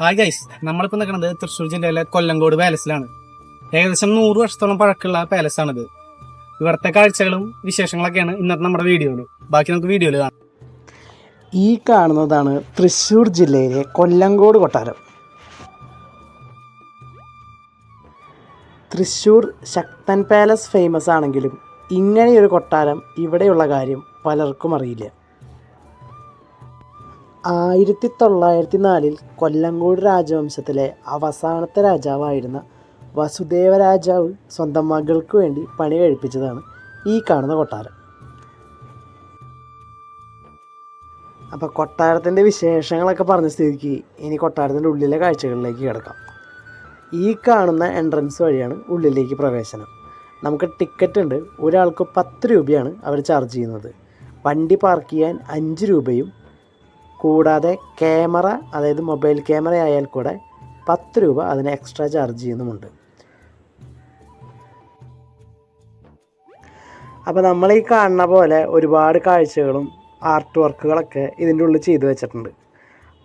Hi guys നമ്മളിപ്പോൾ നിൽക്കുന്നത് തൃശ്ശൂർ ജില്ലയിലെ കൊല്ലങ്കോട് പാലസിലാണ് ഏകദേശം നൂറ് വർഷത്തോളം പഴക്കമുള്ള പാലസാണിത് ഇവിടുത്തെ കാഴ്ചകളും വിശേഷങ്ങളൊക്കെയാണ് ഇന്നത്തെ നമ്മുടെ വീഡിയോയിൽ ബാക്കി നമുക്ക് വീഡിയോയിൽ കാണാം. ഈ കാണുന്നതാണ് തൃശ്ശൂർ ജില്ലയിലെ കൊല്ലങ്കോട് കൊട്ടാരം. തൃശ്ശൂർ ശക്തൻ പാലസ് ഫേമസ് ആണെങ്കിലും ഇങ്ങനെയൊരു കൊട്ടാരം ഇവിടെയുള്ള കാര്യം പലർക്കും അറിയില്ല. ആയിരത്തി തൊള്ളായിരത്തി നാലിൽ കൊല്ലങ്കോട് രാജവംശത്തിലെ അവസാനത്തെ രാജാവായിരുന്ന വസുദേവ രാജാവ് സ്വന്തം മകൾക്ക് വേണ്ടി പണി കഴിപ്പിച്ചതാണ് ഈ കാണുന്ന കൊട്ടാരം. അപ്പോൾ കൊട്ടാരത്തിന്റെ വിശേഷങ്ങളൊക്കെ പറഞ്ഞ സ്ഥിതിക്ക് ഇനി കൊട്ടാരത്തിന്റെ ഉള്ളിലെ കാഴ്ചകളിലേക്ക് കിടക്കാം. ഈ കാണുന്ന എൻട്രൻസ് വഴിയാണ് ഉള്ളിലേക്ക് പ്രവേശനം. നമുക്ക് ടിക്കറ്റ് ഉണ്ട്. ഒരാൾക്ക് പത്ത് രൂപയാണ് അവർ ചാർജ് ചെയ്യുന്നത്. വണ്ടി പാർക്ക് ചെയ്യാൻ അഞ്ച് രൂപയും കൂടാതെ ക്യാമറ അതായത് മൊബൈൽ ക്യാമറ ആയാൽ കൂടെ പത്ത് രൂപ അതിന് എക്സ്ട്രാ ചാർജ് ചെയ്യുന്നുമുണ്ട്. അപ്പോൾ നമ്മൾ ഈ കാണുന്ന പോലെ ഒരുപാട് കാഴ്ചകളും ആർട്ട് വർക്കുകളൊക്കെ ഇതിന്റെ ഉള്ളിൽ ചെയ്തു വെച്ചിട്ടുണ്ട്.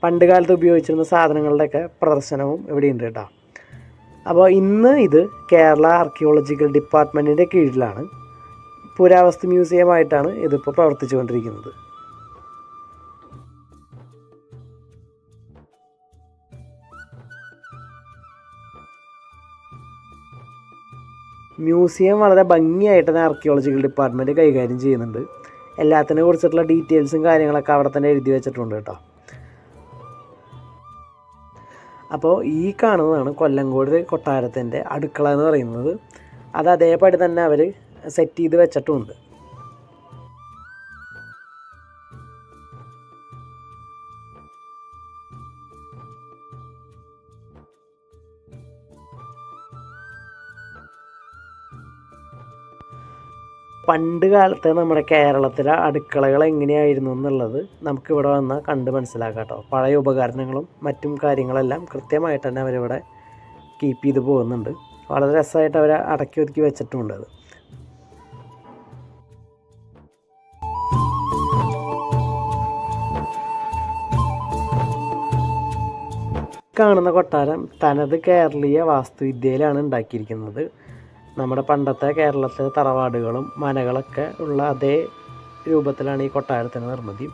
പണ്ട് കാലത്ത് ഉപയോഗിച്ചിരുന്ന സാധനങ്ങളുടെയൊക്കെ പ്രദർശനവും ഇവിടെ ഉണ്ട് കേട്ടോ. അപ്പോൾ ഇന്ന് ഇത് കേരള ആർക്കിയോളജിക്കൽ ഡിപ്പാർട്ട്മെന്റിന്റെ കീഴിലാണ്. പുരാവസ്തു മ്യൂസിയമായിട്ടാണ് ഇതിപ്പോൾ പ്രവർത്തിച്ചുകൊണ്ടിരിക്കുന്നത്. മ്യൂസിയം വളരെ ഭംഗിയായിട്ട് തന്നെ ആർക്കിയോളജിക്കൽ ഡിപ്പാർട്ട്മെന്റ് കൈകാര്യം ചെയ്യുന്നുണ്ട്. എല്ലാത്തിനെ കുറിച്ചിട്ടുള്ള ഡീറ്റെയിൽസും കാര്യങ്ങളൊക്കെ അവിടെ തന്നെ എഴുതി വെച്ചിട്ടുണ്ട് കേട്ടോ. അപ്പോൾ ഈ കാണുന്നതാണ് കൊല്ലങ്കോട് കൊട്ടാരത്തിന്റെ അടുക്കള എന്ന് പറയുന്നത്. അത് അതേപടി തന്നെ അവർ സെറ്റ് ചെയ്ത് വെച്ചിട്ടുമുണ്ട് പണ്ട് കാലത്ത് നമ്മുടെ കേരളത്തിലെ അടുക്കളകൾ എങ്ങനെയായിരുന്നു എന്നുള്ളത് നമുക്ക് ഇവിടെ വന്നാൽ കണ്ട് മനസ്സിലാക്കാം കേട്ടോ. പഴയ ഉപകരണങ്ങളും മറ്റും കാര്യങ്ങളെല്ലാം കൃത്യമായിട്ട് തന്നെ അവരിവിടെ കീപ്പ് ചെയ്ത് പോകുന്നുണ്ട്. വളരെ രസമായിട്ട് അവർ അടക്കി ഒതുക്കി വെച്ചിട്ടുമുണ്ട് അത്. കാണുന്ന കൊട്ടാരം തനത് കേരളീയ വാസ്തുവിദ്യയിലാണ് ഉണ്ടാക്കിയിരിക്കുന്നത്. നമ്മുടെ പണ്ടത്തെ കേരളത്തിലെ തറവാടുകളും മനകളൊക്കെ ഉള്ള അതേ രൂപത്തിലാണ് ഈ കൊട്ടാരത്തിന്റെ നിർമ്മിതി.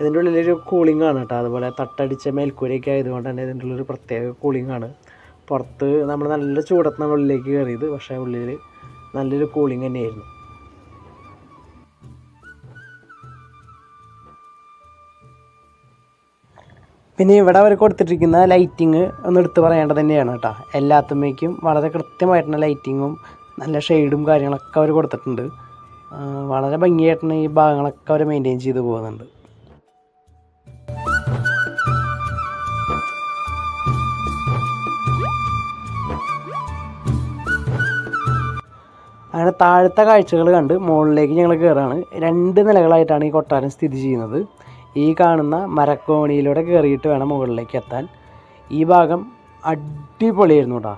ഇതിന്റെ ഉള്ളിലൊരു കൂളിംഗ് ആണ് കേട്ടോ. അതുപോലെ തട്ടടിച്ച മേൽക്കൂരയൊക്കെ ആയതുകൊണ്ട് തന്നെ ഇതിന്റെ ഉള്ളിലൊരു പ്രത്യേക കൂളിംഗ് ആണ്. പുറത്ത് നമ്മൾ നല്ല ചൂടത്ത് ഉള്ളിലേക്ക് കയറിയത്. പക്ഷേ ഉള്ളിൽ നല്ലൊരു കൂളിംഗ് തന്നെയായിരുന്നു. പിന്നെ ഇവിടെ അവർ കൊടുത്തിട്ടിരിക്കുന്ന ലൈറ്റിങ് ഒന്ന് എടുത്ത് പറയേണ്ടത് തന്നെയാണ് കേട്ടോ. എല്ലാത്തുമ്മയ്ക്കും വളരെ കൃത്യമായിട്ടുള്ള ലൈറ്റിങ്ങും നല്ല ഷെയ്ഡും കാര്യങ്ങളൊക്കെ അവർ കൊടുത്തിട്ടുണ്ട്. വളരെ ഭംഗിയായിട്ടാണ് ഈ ഭാഗങ്ങളൊക്കെ അവർ മെയിന്റെയിൻ ചെയ്ത് പോകുന്നുണ്ട്. അങ്ങനെ താഴത്തെ കാഴ്ചകൾ കണ്ട് മുകളിലേക്ക് ഞങ്ങൾ കയറാണ് രണ്ട് നിലകളായിട്ടാണ് ഈ കൊട്ടാരം സ്ഥിതി ചെയ്യുന്നത്. ഈ കാണുന്ന മരക്കോണിയിലൂടെ കയറിയിട്ട് വേണം മുകളിലേക്ക് എത്താൻ. ഈ ഭാഗം അടിപൊളിയായിരുന്നു കേട്ടോ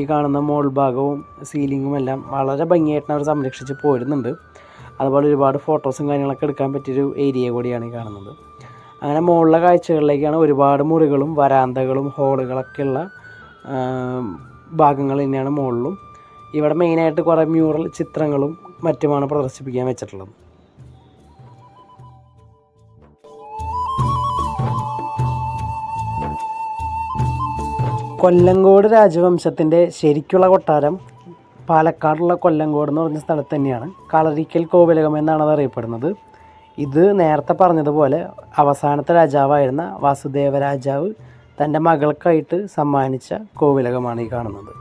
ഈ കാണുന്ന മോൾ ഭാഗവും സീലിങ്ങും എല്ലാം വളരെ ഭംഗിയായിട്ട് അവർ സംരക്ഷിച്ച് പോരുന്നുണ്ട്. അതുപോലെ ഒരുപാട് ഫോട്ടോസും കാര്യങ്ങളൊക്കെ എടുക്കാൻ പറ്റിയൊരു ഏരിയ കൂടിയാണ് ഈ കാണുന്നത്. അങ്ങനെ മുകളിലെ കാഴ്ചകളിലേക്കാണ് ഒരുപാട് മുറികളും വരാന്തകളും ഹോളുകളൊക്കെയുള്ള ഭാഗങ്ങൾ തന്നെയാണ് മുകളിലും ഇവിടെ മെയിനായിട്ട് കുറേ മ്യൂറൽ ചിത്രങ്ങളും മറ്റുമാണ് പ്രദർശിപ്പിക്കാൻ വെച്ചിട്ടുള്ളത്. കൊല്ലങ്കോട് രാജവംശത്തിന്റെ ശരിക്കുള്ള കൊട്ടാരം പാലക്കാടുള്ള കൊല്ലങ്കോട് എന്ന് പറഞ്ഞ സ്ഥലത്ത് തന്നെയാണ്. കളരിക്കൽ കോവിലകം എന്നാണ് അത് അറിയപ്പെടുന്നത്. ഇത് നേരത്തെ പറഞ്ഞതുപോലെ അവസാനത്തെ രാജാവായിരുന്ന വാസുദേവ രാജാവ് തന്റെ മകൾക്കായിട്ട് സമ്മാനിച്ച കോവിലകമാണ് ഈ കാണുന്നത്.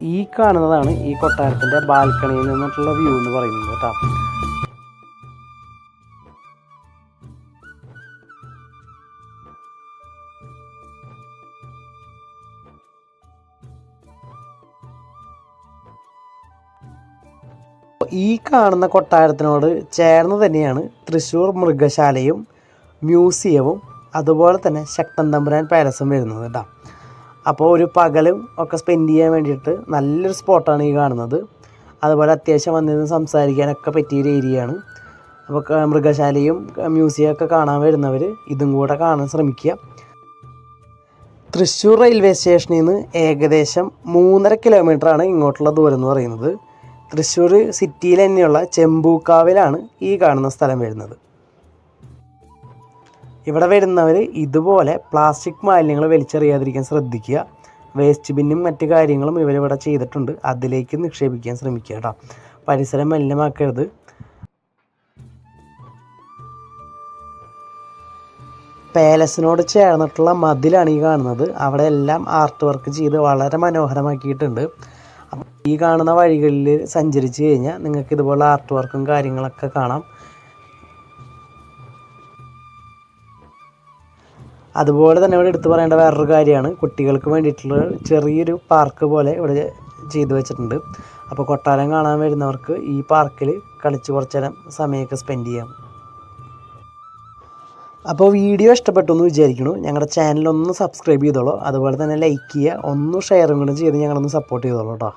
ഈ കാണുന്നതാണ് ഈ കൊട്ടാരത്തിന്റെ ബാൽക്കണിയിൽ നിന്നിട്ടുള്ള വ്യൂ എന്ന് പറയുന്നത് കേട്ടോ. ഈ കാണുന്ന കൊട്ടാരത്തിനോട് ചേർന്ന് തന്നെയാണ് തൃശ്ശൂർ മൃഗശാലയും മ്യൂസിയവും അതുപോലെ തന്നെ ശക്തൻ തമ്പുരാൻ പാലസും വരുന്നത് കേട്ടോ. അപ്പോൾ ഒരു പകലും ഒക്കെ സ്പെൻഡ് ചെയ്യാൻ വേണ്ടിയിട്ട് നല്ലൊരു സ്പോട്ടാണ് ഈ കാണുന്നത്. അതുപോലെ അത്യാവശ്യം വന്നിരുന്ന് സംസാരിക്കാനൊക്കെ പറ്റിയൊരു ഏരിയയാണ് അപ്പോൾ മൃഗശാലയും മ്യൂസിയം ഒക്കെ കാണാൻ വരുന്നവർ ഇതും കൂടെ കാണാൻ ശ്രമിക്കുക. തൃശ്ശൂർ റെയിൽവേ സ്റ്റേഷനിൽ നിന്ന് ഏകദേശം മൂന്നര കിലോമീറ്ററാണ് ഇങ്ങോട്ടുള്ള ദൂരം എന്ന് പറയുന്നത്. തൃശ്ശൂർ സിറ്റിയിൽ തന്നെയുള്ള ചെമ്പൂക്കാവിലാണ് ഈ കാണുന്ന സ്ഥലം വരുന്നത്. ഇവിടെ വരുന്നവർ ഇതുപോലെ പ്ലാസ്റ്റിക് മാലിന്യങ്ങൾ വലിച്ചെറിയാതിരിക്കാൻ ശ്രദ്ധിക്കുക. വേസ്റ്റ് ബിന്നും മറ്റ് കാര്യങ്ങളും ഇവരിവിടെ ചെയ്തിട്ടുണ്ട്. അതിലേക്ക് നിക്ഷേപിക്കാൻ ശ്രമിക്കുക കേട്ടോ. പരിസരം മലിനമാക്കരുത്. പാലസിനോട് ചേർന്നിട്ടുള്ള മതിലാണ് ഈ കാണുന്നത്. അവിടെ എല്ലാം ആർട്ട് വർക്ക് ചെയ്ത് വളരെ മനോഹരമാക്കിയിട്ടുണ്ട്. ഈ കാണുന്ന വഴികളിൽ സഞ്ചരിച്ച് കഴിഞ്ഞാൽ നിങ്ങൾക്ക് ഇതുപോലെ ആർട്ട് വർക്കും കാര്യങ്ങളൊക്കെ കാണാം. അതുപോലെ തന്നെ ഇവിടെ എടുത്തു പറയേണ്ട വേറൊരു കാര്യമാണ്. കുട്ടികൾക്ക് വേണ്ടിയിട്ടുള്ള ചെറിയൊരു പാർക്ക് പോലെ ഇവിടെ ചെയ്തു വെച്ചിട്ടുണ്ട്. അപ്പോൾ കൊട്ടാരം കാണാൻ വരുന്നവർക്ക് ഈ പാർക്കിൽ കളിച്ച് കുറച്ച് നേരം സമയമൊക്കെ സ്പെൻഡ് ചെയ്യാം. അപ്പോൾ വീഡിയോ ഇഷ്ടപ്പെട്ടു എന്ന് വിചാരിക്കുന്നു. ഞങ്ങളുടെ ചാനലൊന്ന് സബ്സ്ക്രൈബ് ചെയ്തോളൂ. അതുപോലെ തന്നെ ലൈക്ക് ചെയ്യുക. ഒന്ന് ഷെയറും കൂടെ ചെയ്ത് ഞങ്ങളൊന്ന് സപ്പോർട്ട് ചെയ്തോളൂ കേട്ടോ.